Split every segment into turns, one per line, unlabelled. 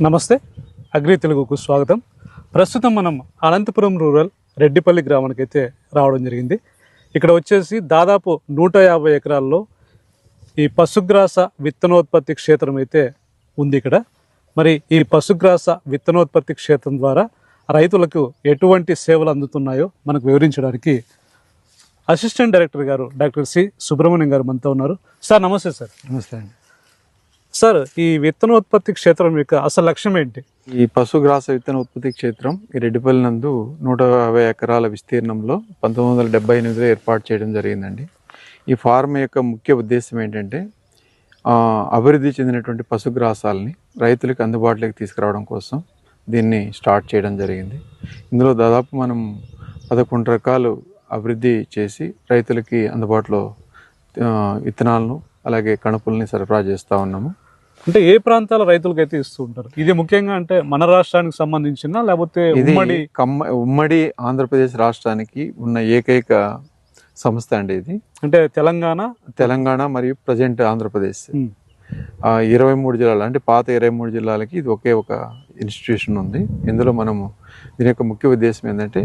నమస్తే. అగ్రి తెలుగుకు స్వాగతం. ప్రస్తుతం మనం అనంతపురం రూరల్ రెడ్డిపల్లి గ్రామానికి అయితే రావడం జరిగింది. ఇక్కడ వచ్చేసి దాదాపు నూట యాభై ఎకరాల్లో ఈ పశుగ్రాస విత్తనోత్పత్తి క్షేత్రం అయితే ఉంది ఇక్కడ. మరి ఈ పశుగ్రాస విత్తనోత్పత్తి క్షేత్రం ద్వారా రైతులకు ఎటువంటి సేవలు అందుతున్నాయో మనకు వివరించడానికి అసిస్టెంట్ డైరెక్టర్ గారు డాక్టర్ సి సుబ్రహ్మణ్యం గారు మనతో ఉన్నారు. సార్ నమస్తే సార్.
నమస్తే అండి.
సార్ ఈ విత్తనోత్పత్తి క్షేత్రం యొక్క అసలు లక్ష్యం ఏంటి?
ఈ పశుగ్రాస విత్తన ఉత్పత్తి క్షేత్రం ఈ రెడ్డిపల్లి నందు నూట యాభై ఎకరాల విస్తీర్ణంలో పంతొమ్మిది వందల డెబ్బై ఎనిమిదిలో ఏర్పాటు చేయడం జరిగిందండి. ఈ ఫార్మ్ యొక్క ముఖ్య ఉద్దేశం ఏంటంటే అభివృద్ధి చెందినటువంటి పశుగ్రాసాలని రైతులకు అందుబాటులోకి తీసుకురావడం కోసం దీన్ని స్టార్ట్ చేయడం జరిగింది. ఇందులో దాదాపు మనం పదకొండు రకాలు అభివృద్ధి చేసి రైతులకి అందుబాటులో విత్తనాలను అలాగే కణుపుల్ని సరఫరా చేస్తూ ఉన్నాము.
అంటే ఏ ప్రాంతాల రైతులకు అయితే ఇస్తూ ఉంటారు? ఇది ముఖ్యంగా అంటే మన రాష్ట్రానికి సంబంధించిన లేకపోతే ఉమ్మడి
కమ్మ ఉమ్మడి ఆంధ్రప్రదేశ్ రాష్ట్రానికి ఉన్న ఏకైక సంస్థ అండి ఇది.
అంటే తెలంగాణ?
తెలంగాణ మరియు ప్రజెంట్ ఆంధ్రప్రదేశ్. ఇరవై మూడు జిల్లాలు అంటే పాత ఇరవై మూడు జిల్లాలకి ఇది ఒకే ఒక ఇన్స్టిట్యూషన్ ఉంది. ఇందులో మనము దీని యొక్క ముఖ్య ఉద్దేశం ఏంటంటే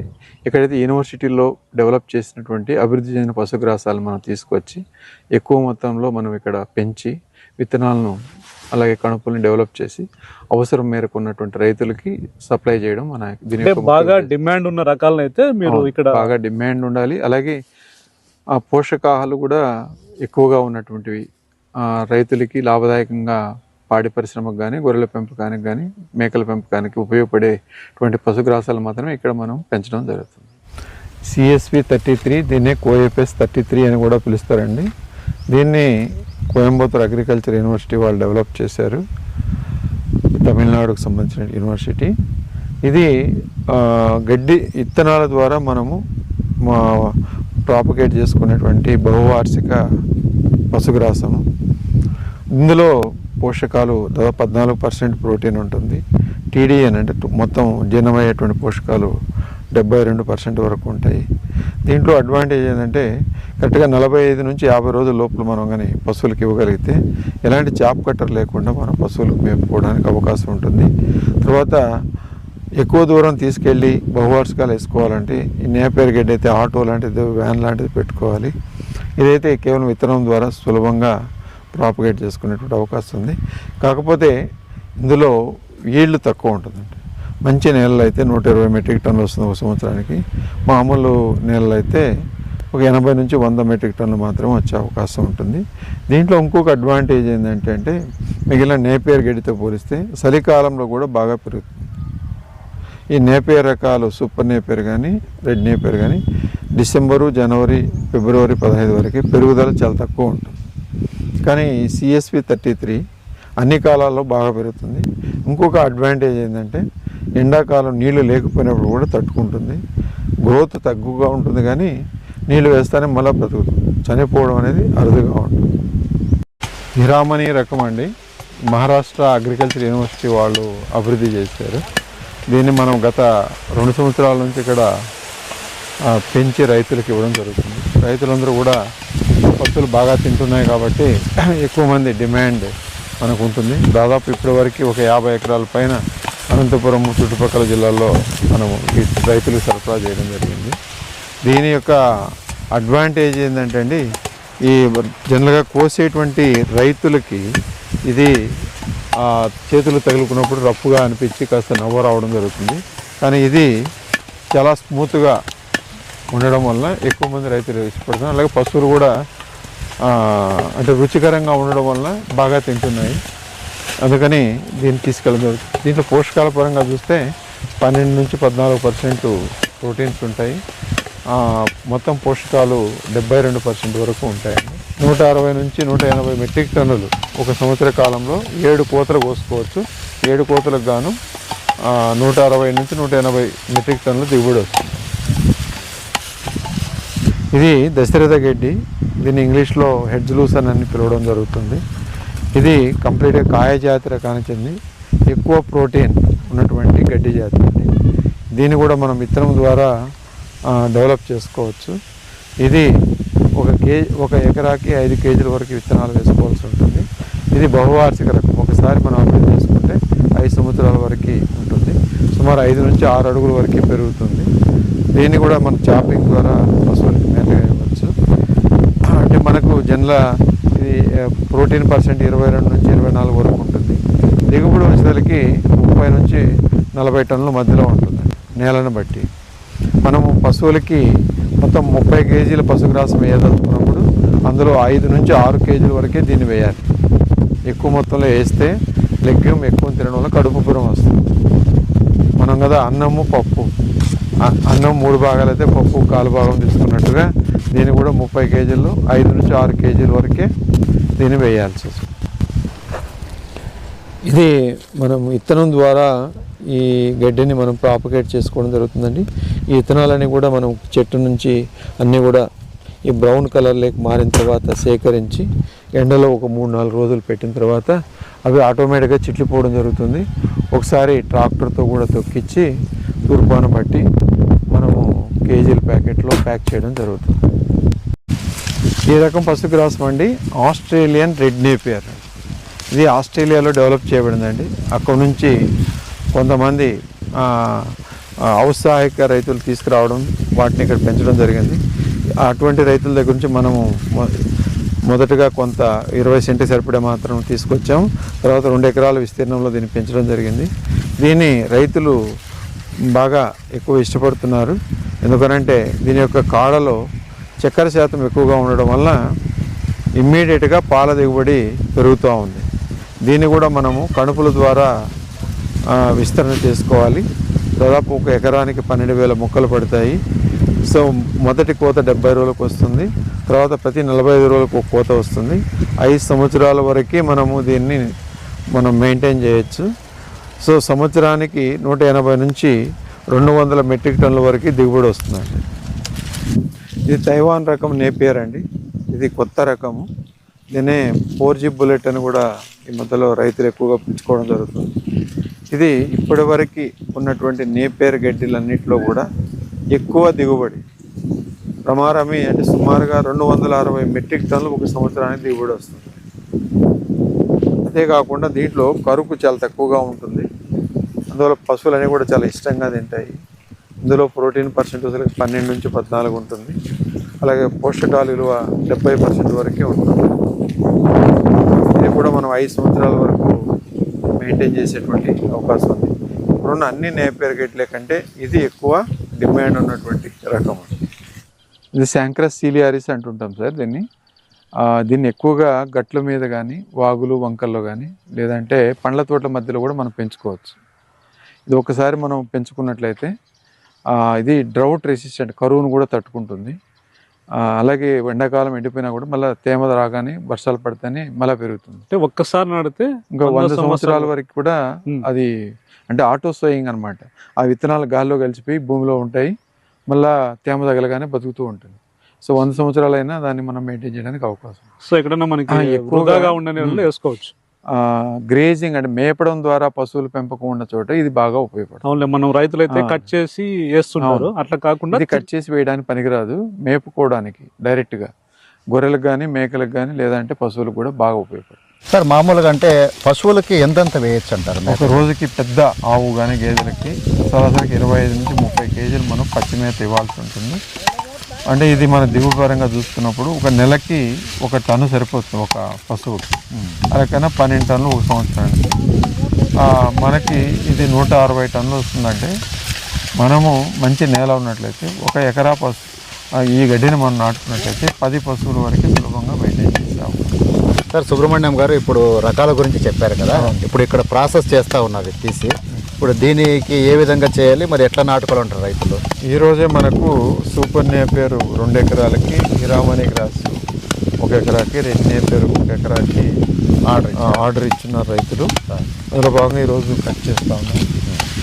ఎక్కడైతే యూనివర్సిటీలో డెవలప్ చేసినటువంటి అభివృద్ధి చెందిన పశుగ్రాసాలు మనం తీసుకొచ్చి ఎక్కువ మొత్తంలో మనం ఇక్కడ పెంచి విత్తనాలను అలాగే కణుపుల్ని డెవలప్ చేసి అవసరం మేరకు ఉన్నటువంటి రైతులకి సప్లై చేయడం మన దీని
బాగా. డిమాండ్ ఉన్న రకాలను అయితే మీరు ఇక్కడ
బాగా డిమాండ్ ఉండాలి. అలాగే ఆ పోషకాహాలు కూడా ఎక్కువగా ఉన్నటువంటివి. రైతులకి లాభదాయకంగా పాడి పరిశ్రమకు కానీ గొర్రెల పెంపకానికి కానీ మేకల పెంపకానికి ఉపయోగపడేటువంటి పశుగ్రాసాలు మాత్రమే ఇక్కడ మనం పెంచడం జరుగుతుంది. సిఎస్పి థర్టీ త్రీ దీన్నే కోఎఫ్ఎస్ థర్టీ త్రీ అని కూడా పిలుస్తారండి. దీన్ని కోయంబత్తూర్ అగ్రికల్చర్ యూనివర్సిటీ వాళ్ళు డెవలప్ చేశారు. తమిళనాడుకు సంబంధించిన యూనివర్సిటీ. ఇది గడ్డి ఇత్తనాల ద్వారా మనము మా ప్రాపగేట్ చేసుకునేటువంటి బహువార్షిక పశుగ్రాసము. ఇందులో పోషకాలు దాదాపు పద్నాలుగు పర్సెంట్ ప్రోటీన్ ఉంటుంది. టీడీఎన్ అంటే మొత్తం జీర్ణమయ్యేటువంటి పోషకాలు డెబ్బై రెండు పర్సెంట్ వరకు ఉంటాయి. దీంట్లో అడ్వాంటేజ్ ఏంటంటే కరెక్ట్గా నలభై ఐదు నుంచి యాభై రోజుల లోపల మనం కానీ పశువులకు ఇవ్వగలిగితే ఎలాంటి చాప్ కట్టర్ లేకుండా మనం పశువులకు మేపుకోవడానికి అవకాశం ఉంటుంది. తర్వాత ఎక్కువ దూరం తీసుకెళ్ళి బహువార్షికాలు వేసుకోవాలంటే ఈ నేపేరు గడ్డి అయితే ఆటో లాంటిది వ్యాన్ లాంటిది పెట్టుకోవాలి. ఇదైతే కేవలం విత్తనం ద్వారా సులభంగా ప్రాపగేట్ చేసుకునేటువంటి అవకాశం ఉంది. కాకపోతే ఇందులో ఈల్డ్ తక్కువ ఉంటుందండి. మంచి నేలలు అయితే నూట ఇరవై మెట్రిక్ టన్నులు వస్తుంది ఒక సంవత్సరానికి. మామూలు నేలలు అయితే ఒక ఎనభై నుంచి వంద మెట్రిక్ టన్నులు మాత్రం వచ్చే అవకాశం ఉంటుంది. దీంట్లో ఇంకొక అడ్వాంటేజ్ ఏంటంటే అంటే మిగిలిన నేపేర్ గడ్డితో పోలిస్తే చలికాలంలో కూడా బాగా పెరుగుతుంది. ఈ నేపేర్ రకాలు సూపర్ నేపేర్ కానీ రెడ్ నేపేర్ కానీ డిసెంబరు జనవరి ఫిబ్రవరి పదహైదు వరకు పెరుగుదల చాలా తక్కువ ఉంటుంది. కానీ సిఎస్పి థర్టీ త్రీ అన్ని కాలాల్లో బాగా పెరుగుతుంది. ఇంకొక అడ్వాంటేజ్ ఏంటంటే ఎండాకాలం నీళ్ళు లేకపోయినప్పుడు కూడా తట్టుకుంటుంది. గ్రోత్ తక్కువగా ఉంటుంది కానీ నీళ్ళు వేస్తానే మళ్ళీ బ్రతుకుతుంది. చనిపోవడం అనేది అరుదుగా ఉంటుంది. హిరామణి రకం అండి. మహారాష్ట్ర అగ్రికల్చర్ యూనివర్సిటీ వాళ్ళు అభివృద్ధి చేశారు. దీన్ని మనం గత రెండు సంవత్సరాల నుంచి ఇక్కడ పెంచి రైతులకు ఇవ్వడం జరుగుతుంది. రైతులందరూ కూడా పత్తులు బాగా తింటున్నాయి కాబట్టి ఎక్కువ మంది డిమాండ్ మనకు ఉంటుంది. దాదాపు ఇప్పటివరకు ఒక యాభై ఎకరాల పైన అనంతపురం చుట్టుపక్కల జిల్లాల్లో మనము ఈ రైతులు సరఫరా చేయడం జరిగింది. దీని యొక్క అడ్వాంటేజ్ ఏంటంటే అండి ఈ జనరల్గా కోసేటువంటి రైతులకి ఇది ఆ, చేతులు తగులుకున్నప్పుడు రఫ్గా అనిపించి కాస్త నవ్వు రావడం జరుగుతుంది. కానీ ఇది చాలా స్మూత్గా ఉండడం వల్ల ఎక్కువ మంది రైతులు ఇష్టపడుతున్నారు. అలాగే పశువులు కూడా అంటే రుచికరంగా ఉండడం వల్ల బాగా తింటున్నాయి. అందుకని దీన్ని తీసుకెళ్ళడం జరుగుతుంది. దీంట్లో పోషకాల పరంగా చూస్తే పన్నెండు నుంచి పద్నాలుగు పర్సెంట్ ప్రోటీన్స్ ఉంటాయి. మొత్తం పోషకాలు డెబ్బై రెండు పర్సెంట్ వరకు ఉంటాయండి నూట అరవై నుంచి నూట ఎనభై మెట్రిక్ టన్నులు ఒక సంవత్సర కాలంలో ఏడు కోతలు కోసుకోవచ్చు. ఏడు కోతలకు గాను నూట అరవై నుంచి నూట ఎనభై మెట్రిక్ టన్నులు దిగుబడి వస్తుంది ఇది దశరథ గడ్డి. దీన్ని ఇంగ్లీష్లో హెడ్జ్ లూసన్ అని పిలవడం జరుగుతుంది. ఇది కంప్లీట్గా కాయ జాతి రకానికి చెంది ఎక్కువ ప్రోటీన్ ఉన్నటువంటి గడ్డి జాతి అండి. దీన్ని కూడా మనం విత్తనం ద్వారా డెవలప్ చేసుకోవచ్చు. ఇది ఒక కేజీ ఒక ఎకరాకి ఐదు కేజీల వరకు విత్తనాలు వేసుకోవాల్సి ఉంటుంది. ఇది బహువార్షిక రకం. ఒకసారి మనం అభివృద్ధి చేసుకుంటే ఐదు సంవత్సరాల వరకు ఉంటుంది. సుమారు ఐదు నుంచి ఆరు అడుగుల వరకు పెరుగుతుంది. దీన్ని కూడా మనం చాపింగ్ ద్వారా పశువులకి మేతగా ఇవ్వచ్చు అంటే మనకు జనరల్ ఇది ప్రోటీన్ పర్సెంట్ ఇరవై రెండు నుంచి ఇరవై నాలుగు వరకు ఉంటుంది. దిగుబడి వచ్చేసరికి ముప్పై నుంచి నలభై టన్నుల మధ్యలో ఉంటుంది నేలను బట్టి. మనము పశువులకి మొత్తం ముప్పై కేజీల పశుగ్రాసం వేయదలుచుకున్నప్పుడు అందులో ఐదు నుంచి ఆరు కేజీల వరకే దీన్ని వేయాలి. ఎక్కువ మొత్తంలో వేస్తే లెగ్యూమ్ ఎక్కువ తినడం వల్ల కడుపు పురం వస్తుంది. మనం కదా అన్నము పప్పు. అన్నం మూడు భాగాలు అయితే పప్పు కాలు భాగం తీసుకున్నట్టుగా దీన్ని కూడా ముప్పై కేజీలు ఐదు నుంచి ఆరు కేజీల వరకే దీన్ని వేయాల్సి వస్తుంది. ఇది మనం ఇత్తనం ద్వారా ఈ గడ్డిని మనం ప్రాపగేట్ చేసుకోవడం జరుగుతుందండి. ఈ ఇత్తనాలన్నీ కూడా మనం చెట్టు నుంచి అన్నీ కూడా ఈ బ్రౌన్ కలర్లోకి మారిన తర్వాత సేకరించి ఎండలో ఒక మూడు నాలుగు రోజులు పెట్టిన తర్వాత అవి ఆటోమేటిక్గా చిట్లిపోవడం జరుగుతుంది. ఒకసారి ట్రాక్టర్తో కూడా తొక్కిచ్చి తూర్పాన బట్టి మనము కేజీల ప్యాకెట్లో ప్యాక్ చేయడం జరుగుతుంది. ఈ రకం పసుపు గ్రాసం అండి ఆస్ట్రేలియన్ రెడ్ నేపియర్. ఇది ఆస్ట్రేలియాలో డెవలప్ చేయబడిందండి. అక్కడ నుంచి కొంతమంది ఔత్సాహిక రైతులు తీసుకురావడం వాటిని ఇక్కడ పెంచడం జరిగింది. అటువంటి రైతుల దగ్గర నుంచి మనము మొదటగా కొంత ఇరవై సెంటి సరిపడే మాత్రం తీసుకొచ్చాము తర్వాత రెండు ఎకరాల విస్తీర్ణంలో దీన్ని పెంచడం జరిగింది. దీన్ని రైతులు బాగా ఎక్కువ ఇష్టపడుతున్నారు. ఎందుకనంటే దీని యొక్క కాడలో చక్కెర శాతం ఎక్కువగా ఉండడం వల్ల ఇమ్మీడియట్గా పాల దిగుబడి పెరుగుతూ ఉంది. దీన్ని కూడా మనము కణుపుల ద్వారా విస్తరణ చేసుకోవాలి. దాదాపు ఒక ఎకరానికి పన్నెండు వేల మొక్కలు పడతాయి. సో మొదటి కోత డెబ్బై రోజులకు వస్తుంది. తర్వాత ప్రతి నలభై ఐదు రోజులకు ఒక కోత వస్తుంది. ఐదు సంవత్సరాల వరకే మనము దీన్ని మనం మెయింటైన్ చేయొచ్చు. సో సంవత్సరానికి నూట ఎనభై నుంచి రెండు వందల మెట్రిక్ టన్నుల వరకు దిగుబడి వస్తుందండి. ఇది తైవాన్ రకం నేపియర్ అండి. ఇది కొత్త రకము. దీనే ఫోర్ జీ బుల్లెట్ అని కూడా ఈ మధ్యలో రైతులు ఎక్కువగా పెంచుకోవడం జరుగుతుంది. ఇది ఇప్పటివరకు ఉన్నటువంటి నేపేర్ గడ్డిలన్నింటిలో కూడా ఎక్కువ దిగుబడి. ప్రమారమి అంటే సుమారుగా రెండు వందల అరవై మెట్రిక్ టన్నులు ఒక సంవత్సరానికి దిగుబడి వస్తుంది. అంతేకాకుండా దీంట్లో కరుకు చాలా తక్కువగా ఉంటుంది. అందువల్ల పశువులన్నీ కూడా చాలా ఇష్టంగా తింటాయి. ఇందులో ప్రోటీన్ పర్సెంట్ అసలు పన్నెండు నుంచి పద్నాలుగు ఉంటుంది. అలాగే పోషకాలు విలువ డెబ్బై పర్సెంట్ వరకే ఉంటుంది. ఇది కూడా మనం ఐదు సంవత్సరాల వరకు మెయింటైన్ చేసేటువంటి అవకాశం ఉంది. ఇప్పుడున్న అన్ని నేపేరు గేట్లే కంటే ఇది ఎక్కువ డిమాండ్ ఉన్నటువంటి రకం ఇది శాంక్రస్ సీలియారిస్ అంటుంటాం సార్ దీన్ని. దీన్ని ఎక్కువగా గట్ల మీద కానీ వాగులు వంకల్లో కానీ లేదంటే పండ్ల తోటల మధ్యలో కూడా మనం పెంచుకోవచ్చు. ఇది ఒకసారి మనం పెంచుకున్నట్లయితే ఇది డ్రౌట్ రెసిస్టెంట్ కరువును కూడా తట్టుకుంటుంది. అలాగే ఎండాకాలం ఎండిపోయినా కూడా మళ్ళీ తేమ రాగానే వర్షాలు పడితేనే మళ్ళీ పెరుగుతుంది.
అంటే ఒక్కసారి నడితే
ఇంకా
వంద
సంవత్సరాల. వరకు కూడా. అది అంటే ఆటో సోయింగ్ అనమాట ఆ విత్తనాలు గాల్లో కలిసిపోయి భూమిలో ఉంటాయి మళ్ళా తేమ తగలగానే బతుకుతూ ఉంటుంది. సో వంద సంవత్సరాలైనా దాన్ని మనం మెయింటైన్ చేయడానికి అవకాశం.
సో ఎక్కడన్నా మనకి
ఎక్కువగా-
ఉండని వేసుకోవచ్చు.
గ్రేజింగ్ అంటే మేపడం ద్వారా పశువుల పెంపకం ఉన్న చోట ఇది బాగా ఉపయోగపడుతుంది.
అవునులే మనం రైతులైతే. కట్ చేసి వేస్తుంటారు. అట్లా కాకుండా
ఇది కట్ చేసి వేయడానికి పనికిరాదు. మేపుకోవడానికి డైరెక్ట్గా గొర్రెలకు కానీ మేకలకు కానీ లేదంటే పశువులకు కూడా బాగా ఉపయోగపడుతుంది.
సార్ మామూలుగా అంటే పశువులకి ఎంతెంత వేయచ్చు అంటారు?
ఒక రోజుకి పెద్ద ఆవు కానీ గేదెలకి సరాసరికి ఇరవై ఐదు నుంచి ముప్పై కేజీలు మనం పచ్చి మేత ఇవ్వాల్సి ఉంటుంది. అంటే ఇది మన దిగువ పరంగా చూసుకున్నప్పుడు ఒక నెలకి ఒక టన్ను సరిపోతుంది ఒక పశువుకి. అరకన్నా పన్నెండు టన్నులు ఒక సంవత్సరానికి. మనకి ఇది నూట అరవై టన్నులు వస్తుందంటే మనము మంచి నేల ఉన్నట్లయితే ఒక ఎకరా పశు ఈ గడ్డిని మనం నాటుకున్నట్లయితే పది పశువుల వరకు సులభంగా మెయింటైన్
సార్ సుబ్రహ్మణ్యం గారు ఇప్పుడు రకాల గురించి చెప్పారు కదా. ఇప్పుడు ఇక్కడ ప్రాసెస్ చేస్తూ ఉన్నారు ఇది తీసి ఇప్పుడు దీనికి ఏ విధంగా చేయాలి? మరి ఎట్లా నాటుకోవాలంటారు రైతులు?
ఈ రోజే మనకు సూపర్ నేపేరు రెండు ఎకరాలకి హిరామణి గ్రాస్ ఒక ఎకరాకి రెడ్ నేపేరు ఒక ఎకరాకి ఆర్డర్ ఆర్డర్ ఇచ్చున్నారు రైతులు. అందులో భాగంగా ఈరోజు కట్ చేస్తా ఉన్నాం.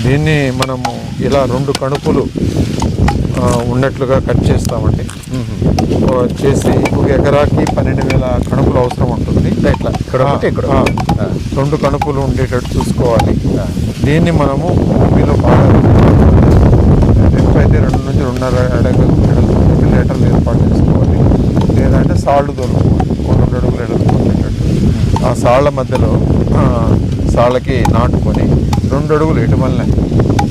దీన్ని మనము ఇలా రెండు కణుపులు ఉన్నట్లుగా కట్ చేస్తామండి. చేసి ఒక ఎకరాకి పన్నెండు వేల కణుపులు అవసరం ఉంటుంది.
ఇట్లా ఇక్కడ.
రెండు కణుపులు ఉండేటట్టు చూసుకోవాలి. దీన్ని మనము భూమిలో బాగా అయితే రెండు నుంచి రెండున్నర అడుగులు లీటర్లు ఏర్పాటు చేసుకోవాలి. లేదంటే సాళ్ళు దొరుకుతుంది ఒక రెండు అడుగులు ఎడల్పు ఉండేటట్టు ఆ సాళ్ళ మధ్యలో సాళ్ళకి నాటుకొని రెండు అడుగులు ఎటు వల్ల ఇట్లా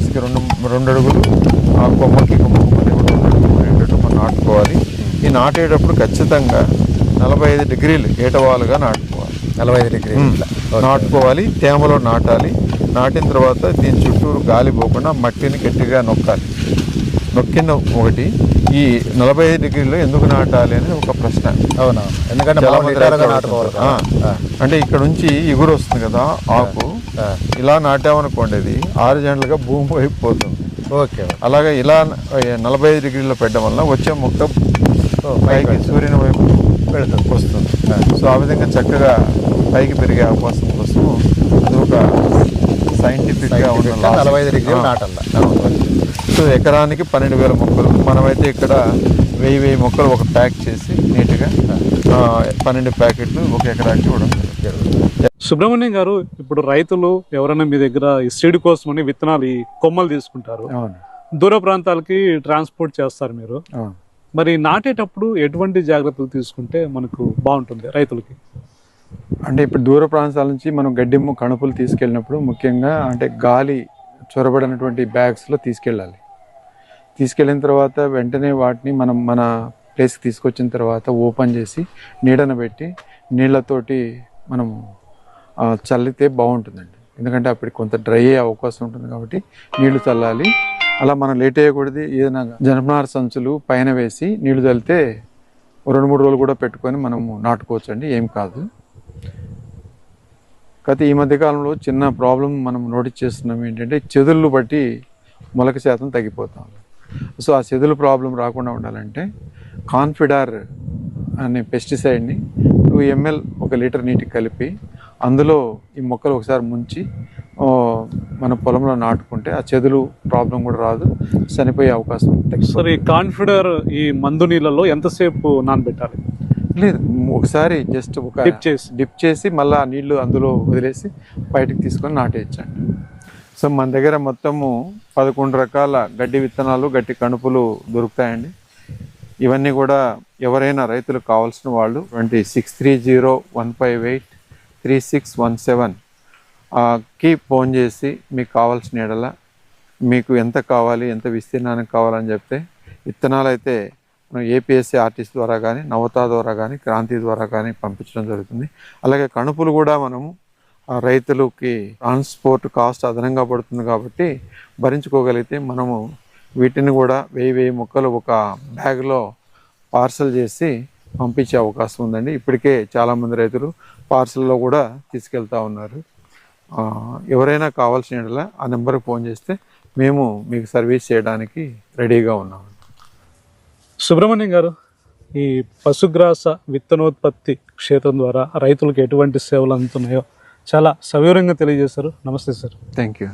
వరుసకి వరుసకి రెండు రెండు అడుగులు ఆ కొమ్మకి కొమ్మకి మధ్య కూడా రెండు అడుగులు ఉండేటట్టు మనం నాటుకోవాలి. ఈ నాటేటప్పుడు ఖచ్చితంగా నలభై ఐదు డిగ్రీలు ఏటవాలుగా నాటుకోవాలి.
నలభై ఐదు డిగ్రీ
ఉమ్. నాటుకోవాలి తేమలో నాటాలి. నాటిన తర్వాత దీని చుట్టూరు గాలి పోకుండా మట్టిని గట్టిగా నొక్కాలి. నొక్కిన ఒకటి ఈ నలభై ఐదు డిగ్రీలో ఎందుకు నాటాలి అనేది ఒక ప్రశ్న.
అవునా ఎందుకంటే.
అంటే ఇక్కడ నుంచి ఇగురు వస్తుంది కదా ఆకు. ఇలా నాటామనుకోండి అది ఆరు జంటలుగా భూమి వైపు పోతుంది.
ఓకే.
అలాగే ఇలా నలభై ఐదు డిగ్రీలో పెట్టడం వల్ల వచ్చే మొక్క పైకి సూర్యుని వైపు వెళుతుంది. వస్తుంది. సో ఆ విధంగా చక్కగా పైకి పెరిగే అవకాశం కోసం అది ఒక సైంటిఫిక్గా
గా
logic.
45 డిగ్రీలు.
అవును. సో ఎకరానికి పన్నెండు వేల మొక్కలు. మనమైతే ఇక్కడ వెయ్యి వెయ్యి మొక్కలు ఒక ప్యాక్ చేసి నీట్గా పన్నెండు ప్యాకెట్లు ఒక ఎకరాకి ఇవ్వడం. జరుగుతుంది.
సుబ్రహ్మణ్యం గారు ఇప్పుడు రైతులు ఎవరైనా మీ దగ్గర ఈ సీడ్ కోసమని విత్తనాలు ఈ కొమ్మలు తీసుకుంటారు.
అవును.
దూర ప్రాంతాలకి ట్రాన్స్పోర్ట్ చేస్తారు మీరు. మరి నాటేటప్పుడు ఎటువంటి జాగ్రత్తలు తీసుకుంటే మనకు బాగుంటుంది రైతులకి?
అంటే ఇప్పుడు దూర ప్రాంతాల నుంచి మనం గడ్డి కణుపులు తీసుకెళ్ళినప్పుడు ముఖ్యంగా అంటే గాలి చొరబడినటువంటి బ్యాగ్స్లో తీసుకెళ్ళాలి. తీసుకెళ్ళిన తర్వాత వెంటనే వాటిని మనం మన ప్లేస్కి తీసుకొచ్చిన తర్వాత ఓపెన్ చేసి నీడన పెట్టి నీళ్ళతోటి మనము చల్లితే బాగుంటుందండి. ఎందుకంటే అప్పుడు కొంత డ్రై అయ్యే అవకాశం ఉంటుంది కాబట్టి నీళ్ళు చల్లాలి. అలా మనం లేట్ అయ్యకూడదు. ఏదైనా జనపనార సంచులు పైన వేసి నీళ్ళు చల్లితే రెండు మూడు రోజులు కూడా పెట్టుకొని మనము నాటుకోవచ్చు అండి ఏం కాదు. కాకపోతే ఈ మధ్యకాలంలో చిన్న ప్రాబ్లం మనం నోటీస్ చేస్తున్నాం ఏంటంటే చెదుళ్ళు బట్టి మొలక శాతం తగ్గిపోతాం. సో ఆ చెదులు ప్రాబ్లం రాకుండా ఉండాలంటే కాన్ఫిడార్ అనే పెస్టిసైడ్ని టూ ఎంఎల్ ఒక లీటర్ నీటికి కలిపి అందులో ఈ మొక్కలు ఒకసారి ముంచి మన పొలంలో నాటుకుంటే ఆ చెదులు ప్రాబ్లం కూడా రాదు చనిపోయే అవకాశం.
సరే ఈ కాన్ఫిడర్ ఈ మందు నీళ్ళలో ఎంతసేపు నానబెట్టాలి
లేదు ఒకసారి జస్ట్ ఒక
Dip చేసి.
డిప్ చేసి మళ్ళీ ఆ నీళ్ళు అందులో వదిలేసి బయటకు తీసుకొని నాటేయచ్చండి సో మన దగ్గర మొత్తము పదకొండు రకాల గడ్డి విత్తనాలు గడ్డి కణుపులు దొరుకుతాయండి ఇవన్నీ కూడా ఎవరైనా రైతులకు కావాల్సిన వాళ్ళు twenty six three zero one five eight three six one సెవెన్కి ఫోన్ చేసి మీకు కావాల్సిన ఎడల మీకు ఎంత కావాలి ఎంత విస్తీర్ణానికి కావాలని చెప్తే విత్తనాలు అయితే మనం ఏపీఎస్సీ ఆర్టిస్ట్ ద్వారా కానీ నవతా ద్వారా కానీ క్రాంతి ద్వారా కానీ పంపించడం జరుగుతుంది. అలాగే కణుపులు కూడా మనము రైతులకి ట్రాన్స్పోర్ట్ కాస్ట్ అదనంగా పడుతుంది కాబట్టి భరించుకోగలిగితే మనము వీటిని కూడా వెయ్యి వెయ్యి మొక్కలు ఒక బ్యాగ్లో పార్సల్ చేసి పంపించే అవకాశం ఉందండి. ఇప్పటికే చాలామంది రైతులు పార్సల్లో కూడా తీసుకెళ్తా ఉన్నారు. ఎవరైనా కావాల్సిన ఆ నెంబర్కి ఫోన్ చేస్తే మేము మీకు సర్వీస్ చేయడానికి రెడీగా ఉన్నాము
సుబ్రహ్మణ్యం గారు ఈ పశుగ్రాస విత్తనోత్పత్తి క్షేత్రం ద్వారా రైతులకు ఎటువంటి సేవలు అందుతున్నాయో చాలా సవివరంగా తెలియజేశారు. నమస్తే సార్.
Thank you